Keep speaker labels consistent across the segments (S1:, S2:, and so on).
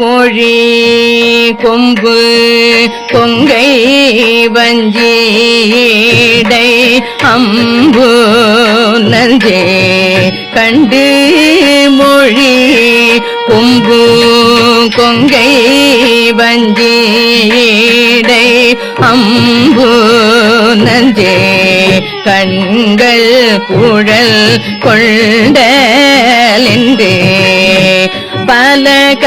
S1: மொழி கொம்பு கொங்கை வஞ்சீடை அம்பு நஞ்சே கண்டு மொழி கொம்பு கொங்கை வஞ்சீடை அம்பு நஞ்சே கண்கள் குழல் கொண்டலின்றே لك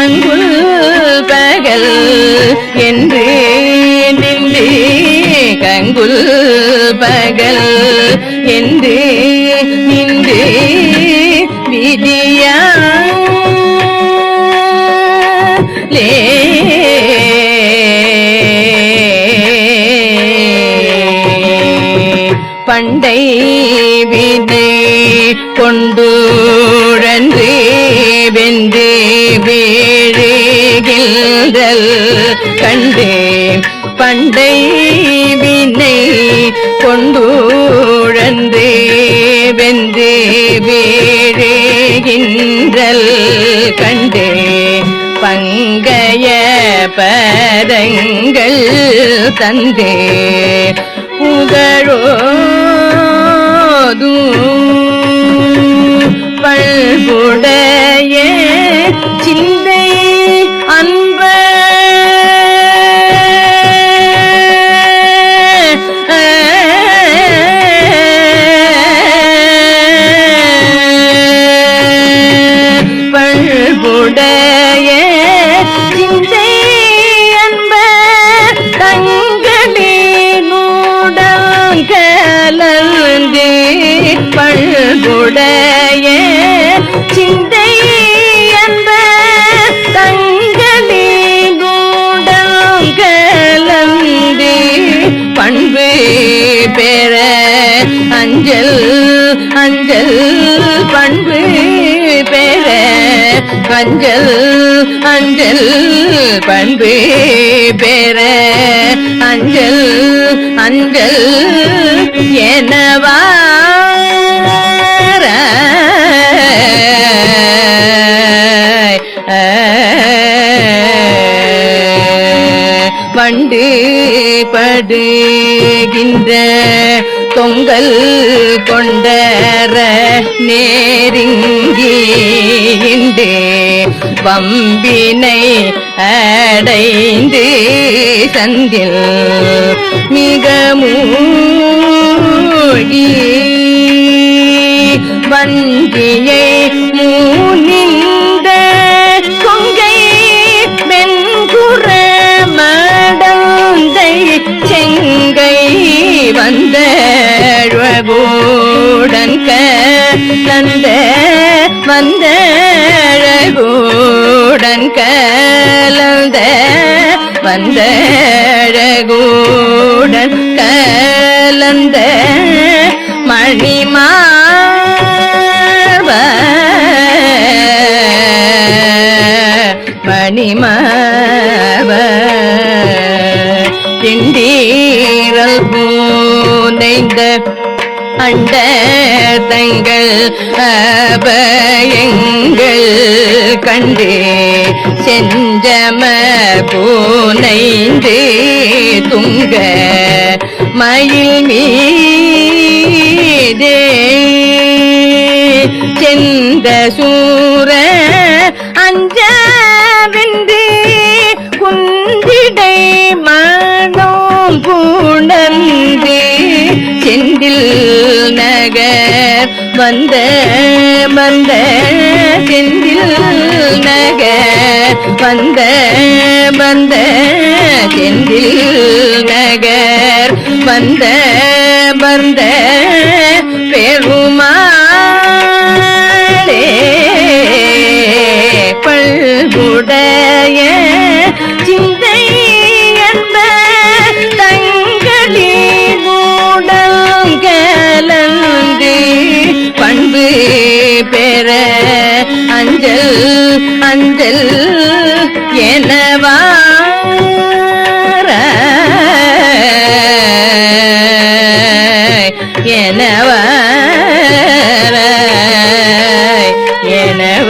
S1: கங்குல் பகல் என்று நின்று கங்குல் பகல் என்று நின்று விதியா பண்டை விதை கொண்டு கண்டே பண்டை வினை கொண்டுழன்று வென்று வீழுகின்றல் கண்டே பங்கைய பதங்கள் தந்தே புகழோதும் அஞ்சல் பண்பு பேர அஞ்சல் அஞ்சல் பண்பு பேர அஞ்சல் அஞ்சல் எனவா பண்டு படுகின்ற பொங்கல் கொண்டர நேருங்கிண்டு வம்பினை அடைந்து சந்தில் மிக மூழ்கி வஞ்சியை அழகோடன் கலந்த வந்த அழகோடன் கலந்த வந்த அழகோடன் கலந்த மணிமா மணிமாவ திண்டீரல் பூனைந்த அண்ட தங்கள் அபயங்கள் கண்டு. செஞ்சம பூனைந்து துங்க மயில் மீதே. செந்த சூர அஞ்ச அஞ்சவிந்து குந்திடை மனோம் புணர்ந்து நகர் வந்த வந்த செந்தில் நக வந்த வந்த செந்தில் நகர். வந்த வந்த பெருமாளே பல்குட எனவ எனவ எனவ